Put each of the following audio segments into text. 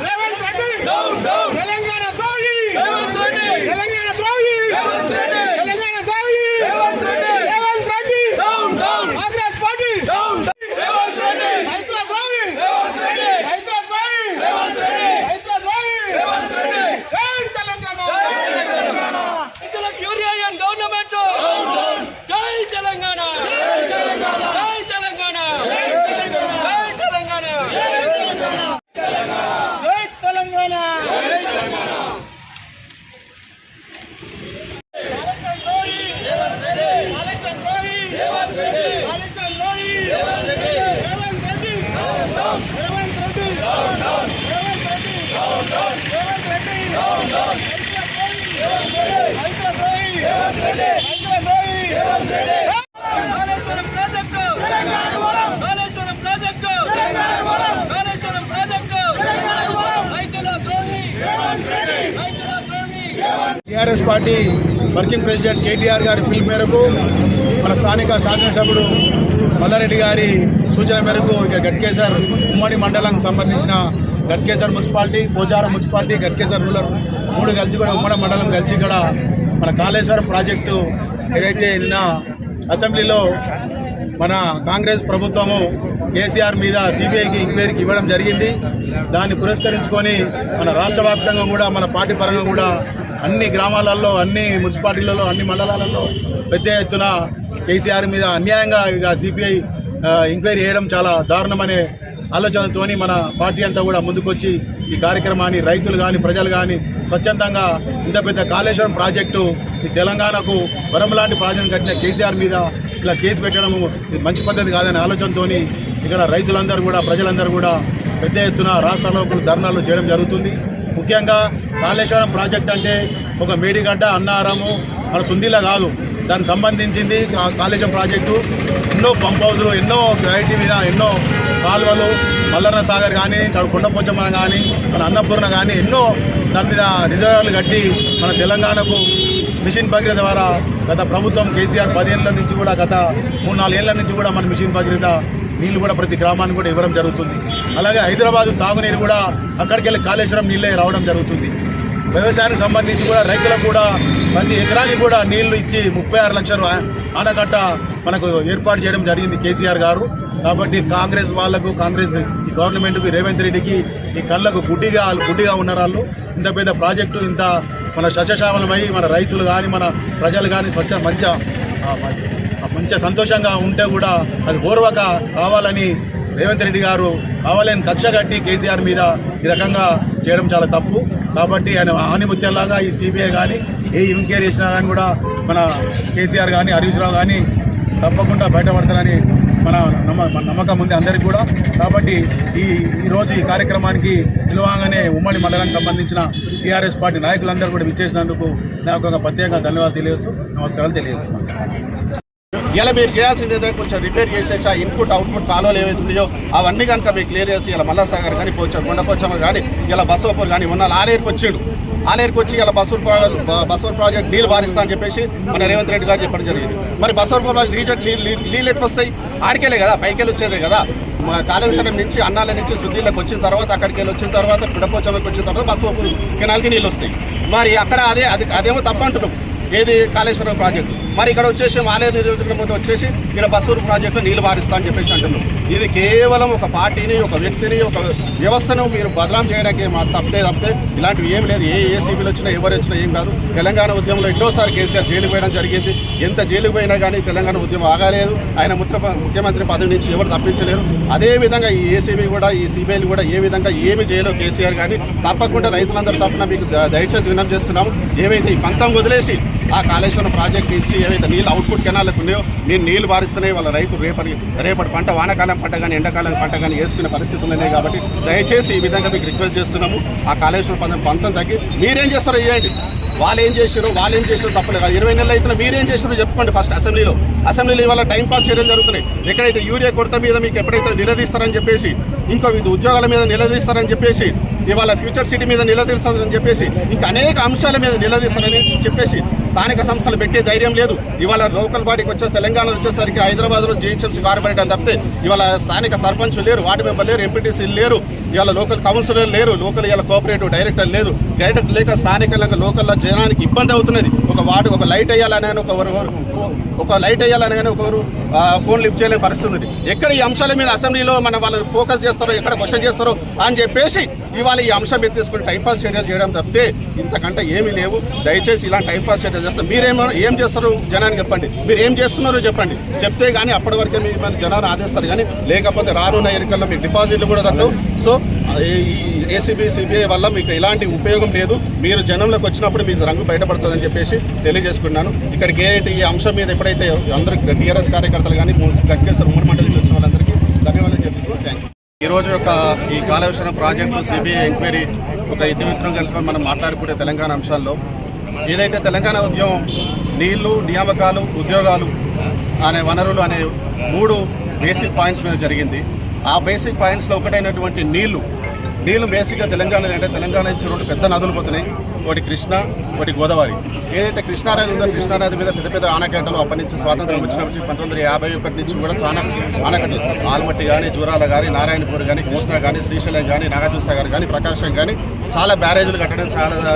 రేవంత్ రెడ్డి తెలంగాణ ద్రోహి తెలంగాణ ద్రోహి తెలంగాణ ద్రోహి రేవంత్ రెడ్డి కాంగ్రెస్ పార్టీ రైతుల ద్రోహి రైతుల ద్రోహి రైతుల ద్రోహి జై తెలంగాణ రైతులకు యూరియన్ గవర్నమెంట్ జై తెలంగాణ జై తెలంగాణ జై తెలంగాణ జై Telangana Kaleshwaram project Kaleshwaram project Kaleshwaram project రైతుల ద్రోహి రైతుల ద్రోహి TRS party working president KTR గారి పిలుపు మేరకు మన స్థానిక శాసనసభ్యుడు మల్లారెడ్డి గారి సూచన మేరకు ఇక గట్కేసర్ ఉమ్మడి మండలానికి సంబంధించిన Ghatkesar municipality Pocharam municipality Ghatkesar rural మూడు కలిసి కూడా ఉమ్మడి మండలం కలిసి కూడా మన కాళేశ్వరం ప్రాజెక్టు ఏదైతే నిన్న అసెంబ్లీలో మన కాంగ్రెస్ ప్రభుత్వము కేసీఆర్ మీద సిబిఐకి ఎంక్వైరీకి ఇవ్వడం జరిగింది. దాన్ని పురస్కరించుకొని మన రాష్ట్ర వ్యాప్తంగా కూడా మన పార్టీ పరంగా కూడా అన్ని గ్రామాలలో అన్ని మున్సిపాలిటీలలో అన్ని మండలాలలో పెద్ద ఎత్తున కేసీఆర్ మీద అన్యాయంగా ఇక సిబిఐ ఎంక్వైరీ చేయడం చాలా దారుణమనే ఆలోచనతోని మన పార్టీ అంతా కూడా ముందుకొచ్చి ఈ కార్యక్రమాన్ని రైతులు కానీ ప్రజలు కానీ స్వచ్ఛందంగా ఇంత పెద్ద కాళేశ్వరం ప్రాజెక్టు ఈ తెలంగాణకు వరం లాంటి ప్రాజెక్టు కట్టిన కేసీఆర్ మీద ఇలా కేసు పెట్టడం ఇది మంచి పద్ధతి కాదనే ఆలోచనతోని ఇక్కడ రైతులందరూ కూడా ప్రజలందరూ కూడా పెద్ద ఎత్తున రాష్ట్రాల్లో ధర్నాలు చేయడం జరుగుతుంది. ముఖ్యంగా కాళేశ్వరం ప్రాజెక్ట్ అంటే ఒక మేడిగడ్డ అన్నారము మన సుందిలా కాదు. దానికి సంబంధించింది కాళేశ్వరం ప్రాజెక్టు ఎన్నో పంప్ హౌస్లు ఎన్నో క్వాలిటీ మీద ఎన్నో కాలువలు మల్లన్న సాగర్ కానీ ఇక్కడ కొండపోచమ్మ కానీ మన అన్నపూర్ణ కానీ ఎన్నో దాని మీద రిజర్వాయర్లు కట్టి మన తెలంగాణకు మిషన్ భగీరథ ద్వారా గత ప్రభుత్వం కేసీఆర్ పదేళ్ళ నుంచి కూడా గత మూడు నాలుగేళ్ళ నుంచి కూడా మన మిషన్ భగీరథ నీళ్ళు కూడా ప్రతి గ్రామానికి కూడా ఇవ్వడం జరుగుతుంది. అలాగే హైదరాబాద్ తాగునీరు కూడా అక్కడికి వెళ్ళి కాళేశ్వరం నీళ్ళే రావడం జరుగుతుంది. వ్యవసాయానికి సంబంధించి కూడా రైతులకు కూడా ప్రతి ఎకరానికి కూడా నీళ్ళు ఇచ్చి ముప్పై ఆరు లక్షలు ఆనకట్ట మనకు ఏర్పాటు చేయడం జరిగింది కేసీఆర్ గారు. కాబట్టి కాంగ్రెస్ వాళ్ళకు కాంగ్రెస్ ఈ గవర్నమెంట్కి రేవంత్ రెడ్డికి ఈ కళ్ళకు గుడ్డిగా వాళ్ళు గుడ్డిగా ఉన్నారు వాళ్ళు. ఇంత పెద్ద ప్రాజెక్టు ఇంత మన సస్యశ్యామలమై మన రైతులు కానీ మన ప్రజలు కానీ స్వచ్ఛ మంచి మంచిగా సంతోషంగా ఉంటే కూడా అది ఓర్వక కావాలని రేవంత్ రెడ్డి గారు కావాలని కక్ష కట్టి కేసీఆర్ మీద ఈ రకంగా చేయడం చాలా తప్పు. కాబట్టి ఆయన ఆనిముత్యంలాగా ఈ సిబిఐ కానీ ఏ ఎంక్వైరీ చేసినా కానీ కూడా మన కేసీఆర్ కానీ హరీష్ రావు కానీ తప్పకుండా బయటపడతారని మన నమ్మ మన నమ్మకం ఉంది అందరికీ కూడా. కాబట్టి ఈ ఈరోజు ఈ కార్యక్రమానికి పిలవగానే ఉమ్మడి మండలానికి సంబంధించిన టీఆర్ఎస్ పార్టీ నాయకులందరూ కూడా విచ్చేసినందుకు నాకు ఒక ప్రత్యేక ధన్యవాదాలు తెలియజేస్తూ నమస్కారాలు తెలియజేస్తున్నాను. ఇలా మీరు చేయాల్సింది ఏదో కొంచెం రిపేర్ చేసేసి ఆ ఇన్పుట్ అవుట్పుట్ కాలువలు ఏవైతుందో అవన్నీ కనుక మీరు క్లియర్ చేసి ఇలా మల్లాసాగర్ కానీ పోచా కొండపోచమ్మ కానీ ఇలా బసవపూర్ కానీ ఉన్న ఆలేరుకు వచ్చిండు. ఆలేరుకు వచ్చి ఇలా బసూర్ ప్రాజెక్ట్ బసూర్ ప్రాజెక్ట్ నీళ్ళు బారిస్తా అని చెప్పేసి మన రేవంత్ రెడ్డి గారు చెప్పడం జరిగింది. మరి బసూర్ ప్రాజెక్ట్ రీజెక్ట్ నీళ్ళు ఎట్లు వస్తాయి? ఆడికెళ్ళే కదా పైకెళ్ళి వచ్చేదే కదా. మా కాళేశ్వరం నుంచి అన్నాల నుంచి శుద్ధిలోకి వచ్చిన తర్వాత అక్కడికి వెళ్ళి వచ్చిన తర్వాత పిడపోచమ్మకి వచ్చిన తర్వాత బసవపూర్ కెనాల్కి నీళ్ళు వస్తాయి. మరి అక్కడ అదే అది అదేమో తప్ప అంటున్నాం. ఏది కాళేశ్వరం ప్రాజెక్టు? మరి ఇక్కడ వచ్చేసి మాలే నియోజకవర్గం వచ్చేసి ఇక్కడ బస్సూరు ప్రాజెక్టులో నీళ్ళు బారిస్తా అని చెప్పేసి అంటున్నాం ఇది కేవలం ఒక పార్టీని ఒక వ్యక్తిని ఒక వ్యవస్థను మీరు బదనాం చేయడానికి మా తప్పితే తప్పితే ఇలాంటివి ఏం లేదు. ఏ ఏసీబీలు వచ్చినా ఎవరు వచ్చినా ఏం కాదు. తెలంగాణ ఉద్యమంలో ఎన్నోసారి కేసీఆర్ జైలు పోయడం జరిగింది. ఎంత జైలు పోయినా కానీ తెలంగాణ ఉద్యమం ఆగలేదు. ఆయన ముఖ్య ముఖ్యమంత్రి పదవి నుంచి ఎవరు తప్పించలేరు. అదేవిధంగా ఈ ఏసీబీ కూడా ఈ సిబిఐలు కూడా ఏ విధంగా ఏమి చేయలేవు కేసీఆర్ కానీ తప్పకుండా రైతులందరూ తప్పున మీకు దయచేసి వినం చేస్తున్నాము. ఏవైతే ఈ పంతం వదిలేసి ఆ కాళేశ్వరం ప్రాజెక్ట్ నుంచి ఏవైతే నీళ్ళు అవుట్పుట్ కెనాలకు ఉన్నాయో నేను నీళ్ళు బారిస్తున్నాయి వాళ్ళ రైతు రేపటి రేపటి పంట వానకాలం పంట కానీ ఎండాకాలం పంట కానీ వేసుకునే పరిస్థితి ఉన్నాయి కాబట్టి దయచేసి ఈ విధంగా మీకు రిక్వెస్ట్ చేస్తున్నాము. ఆ కాళేశ్వరం పంతం పంతం తగ్గి మీరేం చేస్తారో చేయండి వాళ్ళు ఏం చేశారు వాళ్ళు ఏం చేశారు తప్పలేదు. ఇరవై నెలలు అయితే మీరేం చేశారో చెప్పుకోండి ఫస్ట్ అసెంబ్లీలో. అసెంబ్లీలో ఇవాళ టైం పాస్ చేయడం జరుగుతున్నాయి. ఎక్కడైతే యూరియా కొరత మీద మీకు ఎప్పుడైతే నిలదీస్తారని చెప్పేసి ఇంకో ఇది ఉద్యోగాల మీద నిలదీస్తారని చెప్పేసి ఇవాళ ఫ్యూచర్ సిటీ మీద నిలదీస్తారని చెప్పేసి ఇంకా అనేక అంశాల మీద నిలదీస్తారని చెప్పేసి స్థానిక సంస్థలు పెట్టే ధైర్యం లేదు. ఇవాళ లోకల్ బాడీకి వచ్చే తెలంగాణ వచ్చేసరికి హైదరాబాద్లో జిహెచ్ఎంసీ కార్పొరేటర్ తప్పితే ఇవాళ స్థానిక సర్పంచ్ లేరు వార్డు మెంబర్ లేరు ఎంపీటీసీలు లేరు ఇవాళ లోకల్ కౌన్సిలర్ లేరు లోకల్ ఇవాళ కోఆపరేటివ్ డైరెక్టర్ లేదు డైరెక్టర్ లేక స్థానికంగా లోకల్లో జనానికి ఇబ్బంది అవుతున్నది. ఒక వార్డు ఒక లైట్ వేయాలని ఒక ఒక లైట్ వేయాలని కానీ ఒకరు ఫోన్ లిఫ్ట్ చేయలేని పరిస్థితి ఉంది ఎక్కడ ఈ అంశాల మీద అసెంబ్లీలో మనం వాళ్ళు ఫోకస్ చేస్తారో ఎక్కడ క్వశ్చన్ చేస్తారో అని చెప్పేసి ఇవాళ ఈ అంశం ఎత్తేసుకుని టైంపాస్ చర్యలు చేయడం తప్పితే ఇంతకంటే ఏమీ లేవు. దయచేసి ఇలాంటి టైంపాస్ చర్యలు చేస్తారు. మీరేమో ఏం చేస్తారు జనానికి చెప్పండి. మీరు ఏం చేస్తున్నారో చెప్పండి. చెప్తే కానీ అప్పటి వరకే మీ మన జనాలు ఆదేస్తారు కానీ లేకపోతే రానున్న ఎన్నికల్లో మీకు డిపాజిట్లు కూడా తగ్గవు సో ఈ ఏసీబీ సిబిఐ వల్ల మీకు ఎలాంటి ఉపయోగం లేదు. మీరు జనంలోకి వచ్చినప్పుడు మీకు రంగు బయటపడుతుందని చెప్పేసి తెలియజేసుకున్నాను ఇక్కడికి ఏదైతే ఈ అంశం మీద ఎప్పుడైతే అందరూ టీఆర్ఎస్ కార్యకర్తలు కానీ గట్కేశ్వర ఉమ్మడి మండలి నుంచి వచ్చిన వాళ్ళందరికీ ధన్యవాదాలు చెప్తూ థ్యాంక్ యూ ఈ రోజు యొక్క ఈ కాలవేశ్వరం ప్రాజెక్టు సిబిఐ ఎంక్వైరీ ఒక ఇతిమిత్రం కలుపుకొని మనం మాట్లాడుకునే తెలంగాణ అంశాల్లో ఏదైతే తెలంగాణ ఉద్యమం నీళ్ళు నియామకాలు ఉద్యోగాలు అనే వనరులు అనే మూడు బేసిక్ పాయింట్స్ మీద జరిగింది. ఆ బేసిక్ పాయింట్స్లో ఒకటైనటువంటి నీళ్ళు. నీళ్ళు బేసిక్గా తెలంగాణ అంటే తెలంగాణ నుంచి రెండు పెద్ద నదులు పోతున్నాయి. ఒకటి కృష్ణ ఒకటి గోదావరి. ఏదైతే కృష్ణానది ఉందో కృష్ణానది మీద పెద్ద పెద్ద ఆనకట్టలు అప్పటి నుంచి స్వాతంత్రం వచ్చినప్పటి నుంచి పంతొమ్మిది వందల యాభై ఒకటి నుంచి కూడా చాలా ఆనకట్టలు ఆల్మట్టి కానీ జూరాల కానీ నారాయణపూర్ కానీ కృష్ణ కానీ శ్రీశైలం కానీ నాగార్జునసాగర్ కానీ ప్రకాశం కానీ చాలా బ్యారేజీలు కట్టడం చాలా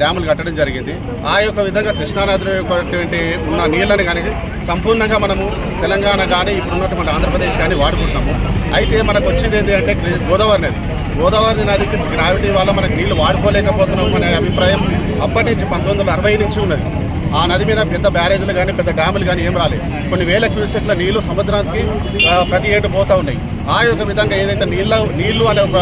డ్యాములు కట్టడం జరిగింది. ఆ యొక్క విధంగా కృష్ణానది యొక్కటువంటి ఉన్న నీళ్ళని కానీ సంపూర్ణంగా మనము తెలంగాణ కానీ ఇప్పుడు ఉన్నటువంటి ఆంధ్రప్రదేశ్ కానీ వాడుకుంటున్నాము. అయితే మనకు వచ్చింది ఏంటి అంటే గోదావరి నది. గోదావరి నదికి గ్రావిటీ వల్ల మనకు నీళ్ళు వాడుకోలేకపోతున్నాం అనే అభిప్రాయం అప్పటి నుంచి పంతొమ్మిది వందల అరవై నుంచి ఉన్నది. ఆ నది మీద పెద్ద బ్యారేజీలు కానీ పెద్ద డ్యాములు కానీ ఏం రాలేదు. కొన్ని వేల క్యూసెట్ల నీళ్ళు సముద్రానికి ప్రతి ఏటు పోతూ ఉన్నాయి. ఆ యొక్క విధంగా ఏదైతే నీళ్ళ నీళ్ళు అనే ఒక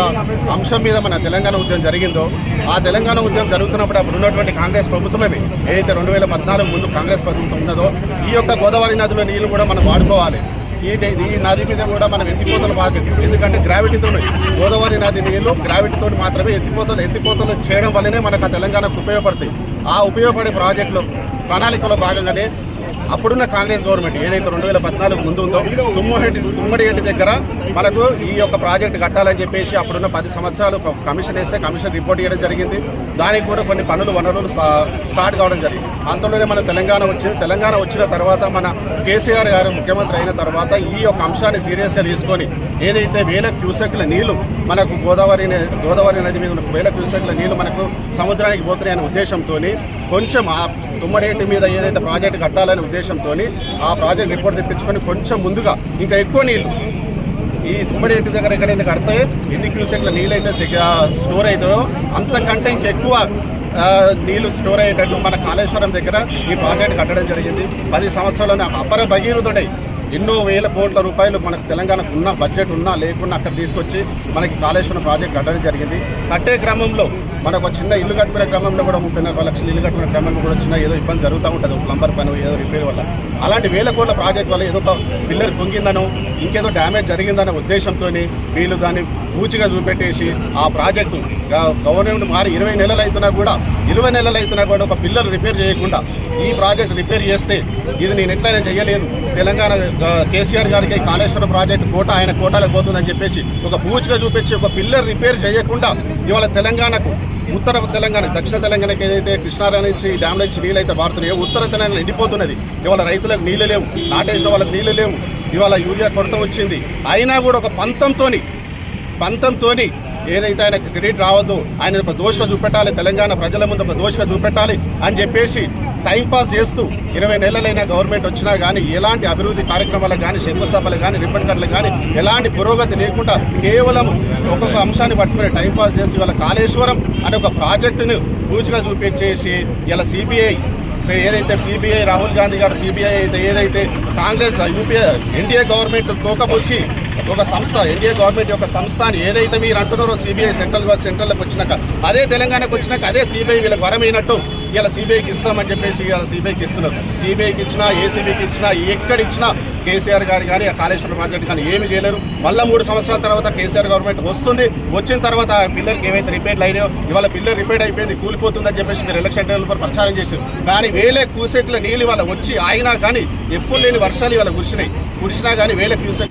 అంశం మీద మన తెలంగాణ ఉద్యమం జరిగిందో ఆ తెలంగాణ ఉద్యమం జరుగుతున్నప్పుడు అప్పుడు ఉన్నటువంటి కాంగ్రెస్ ప్రభుత్వమే ఏదైతే రెండు వేల పద్నాలుగు ముందు కాంగ్రెస్ ప్రభుత్వం ఉన్నదో ఈ యొక్క గోదావరి నదిలో నీళ్ళు కూడా మనం వాడుకోవాలి. ఈ ఈ నది మీద కూడా మనం ఎత్తిపోతలు బాధ్యత ఎందుకంటే గ్రావిటీతో గోదావరి నది నీళ్ళు గ్రావిటీతో మాత్రమే ఎత్తిపోతలు ఎత్తిపోతలు చేయడం వల్లనే మనకు ఆ తెలంగాణకు ఉపయోగపడతాయి. ఆ ఉపయోగపడే ప్రాజెక్టులో ప్రణాళికలో భాగంగానే అప్పుడున్న కాంగ్రెస్ గవర్నమెంట్ ఏదైతే రెండు వేల పద్నాలుగు ముందు ఉందో తుమ్మహెడ్డి తుమ్మడిగడ్డి దగ్గర మనకు ఈ యొక్క ప్రాజెక్ట్ కట్టాలని చెప్పేసి అప్పుడున్న పది సంవత్సరాలు కమిషన్ వేస్తే కమిషన్ రిపోర్ట్ చేయడం జరిగింది. దానికి కూడా కొన్ని పనులు వనరులు స్టార్ట్ కావడం జరిగింది. అంతలోనే మన తెలంగాణ వచ్చింది తెలంగాణ వచ్చిన తర్వాత మన కేసీఆర్ గారు ముఖ్యమంత్రి అయిన తర్వాత ఈ యొక్క అంశాన్ని సీరియస్గా తీసుకొని ఏదైతే వేల క్యూసెక్ల నీళ్ళు మనకు గోదావరి గోదావరి నది మీద వేల క్యూసెక్ల నీళ్ళు మనకు సముద్రానికి పోతున్నాయనే ఉద్దేశంతో కొంచెం తుమ్మరేటి మీద ఏదైతే ప్రాజెక్ట్ కట్టాలనే ఉద్దేశంతో ఆ ప్రాజెక్ట్ రిపోర్ట్ తెప్పించుకొని కొంచెం ముందుగా ఇంకా ఎక్కువ నీళ్ళు ఈ తుమ్మరేటి దగ్గర ఎక్కడైతే కడితే ఎన్ని క్యూసెక్ల నీళ్ళు అయితే స్టోర్ అవుతాయో అంతకంటే ఇంకెక్కువ ఆ, నీళ్ళు స్టోర్ అయ్యేటట్టు మన కాళేశ్వరం దగ్గర ఈ ప్రాజెక్ట్ కట్టడం జరిగింది. పది సంవత్సరాల్లోనే అపర భగీరథుడై ఎన్నో వేల కోట్ల రూపాయలు మనకు తెలంగాణకు ఉన్న బడ్జెట్ ఉన్నా లేకున్నా అక్కడ తీసుకొచ్చి మనకి కాళేశ్వరం ప్రాజెక్ట్ కట్టడం జరిగింది. కట్టే క్రమంలో మనకు ఒక చిన్న ఇల్లు కట్టుకునే క్రమంలో కూడా ముప్పై నాలుగు లక్షలు ఇల్లు కట్టుకునే క్రమంలో కూడా చిన్న ఏదో ఇబ్బంది జరుగుతూ ఉంటుంది. ప్లంబర్ పని ఏదో రిపేర్ వల్ల. అలాంటి వేల కోట్ల ప్రాజెక్ట్ వల్ల ఏదో ఒక పిల్లర్ పొంగిందనో ఇంకేదో డ్యామేజ్ జరిగిందనే ఉద్దేశంతో వీళ్ళు దాన్ని పూచిగా చూపెట్టేసి ఆ ప్రాజెక్టు గవర్నమెంట్ మారి ఇరవై నెలలు అవుతున్నా కూడా ఇరవై నెలలు అవుతున్నా కూడా ఒక పిల్లర్ రిపేర్ చేయకుండా ఈ ప్రాజెక్ట్ రిపేర్ చేస్తే ఇది నేను ఎట్లయినా చేయలేదు. తెలంగాణ కేసీఆర్ గారికి కాళేశ్వరం ప్రాజెక్ట్ కోట ఆయన కోటాలకు పోతుందని చెప్పేసి ఒక పూచిగా చూపించి ఒక పిల్లర్ రిపేర్ చేయకుండా ఇవాళ తెలంగాణకు ఉత్తర తెలంగాణ దక్షిణ తెలంగాణకి ఏదైతే కృష్ణారా నుంచి డ్యామ్ నుంచి నీళ్ళు అయితే మారుతున్నాయో ఉత్తర తెలంగాణ ఎండిపోతున్నది ఇవాళ రైతులకు నీళ్ళు లేవు నాటేసిన వాళ్ళకి నీళ్ళు లేవు. ఇవాళ యూరియా కొరత వచ్చింది. అయినా కూడా ఒక పంతంతోని పంతంతోని ఏదైతే ఆయన క్రెడిట్ రావద్దు ఆయన ఒక దోషగా చూపెట్టాలి తెలంగాణ ప్రజల ముందు ఒక దోషగా చూపెట్టాలి అని చెప్పేసి టైంపాస్ చేస్తూ ఇరవై నెలలైన గవర్నమెంట్ వచ్చినా కానీ ఎలాంటి అభివృద్ధి కార్యక్రమాలు కానీ శంకుస్థాపనలు కానీ రిబ్బన్ కట్లు కానీ ఎలాంటి పురోగతి లేకుండా కేవలం ఒక్కొక్క అంశాన్ని పట్టుకుని టైంపాస్ చేస్తూ ఇవాళ కాళేశ్వరం అనే ఒక ప్రాజెక్టును పూచిగా చూపించేసి ఇలా సిబిఐ ఏదైతే సిబిఐ రాహుల్ గాంధీ గారు సిబిఐ అయితే ఏదైతే కాంగ్రెస్ యూపీఏ ఎన్డీఏ గవర్నమెంట్ తోకపుచ్చి ఒక సంస్థ ఎన్డీఏ గవర్నమెంట్ యొక్క సంస్థ అని ఏదైతే మీరు అంటున్నారో సిబిఐ సెంట్రల్ సెంట్రల్లోకి వచ్చినాక అదే తెలంగాణకు వచ్చినాక అదే సిబిఐ వీళ్ళకి వరమైనట్టు ఇలా సిబిఐకి ఇస్తామని చెప్పేసి ఇలా సిబిఐకి ఇస్తున్నారు. సిబిఐకి ఇచ్చినా ఏసీబీకి ఇచ్చినా ఎక్కడిచ్చినా కేసీఆర్ గారు కానీ ఆ కాళేశ్వరం ప్రాజెక్ట్ కానీ ఏమి చేయలేరు. మళ్ళీ మూడు సంవత్సరాల తర్వాత కేసీఆర్ గవర్నమెంట్ వస్తుంది. వచ్చిన తర్వాత ఆ పిల్లలకి ఏవైతే రిపేర్లు అయినాయో ఇవాళ పిల్లలు రిపేర్ అయిపోయింది కూలిపోతుందని చెప్పేసి మీరు ఎలక్షన్ టైంలో ప్రచారం చేశారు. కానీ వేలే క్యూసెక్ల నీళ్ళు ఇవాళ వచ్చి ఆగినా కానీ ఎప్పుడు లేని వర్షాలు ఇవాళ కురిసినాయి. కురిసినా కానీ వేలే క్యూసెక్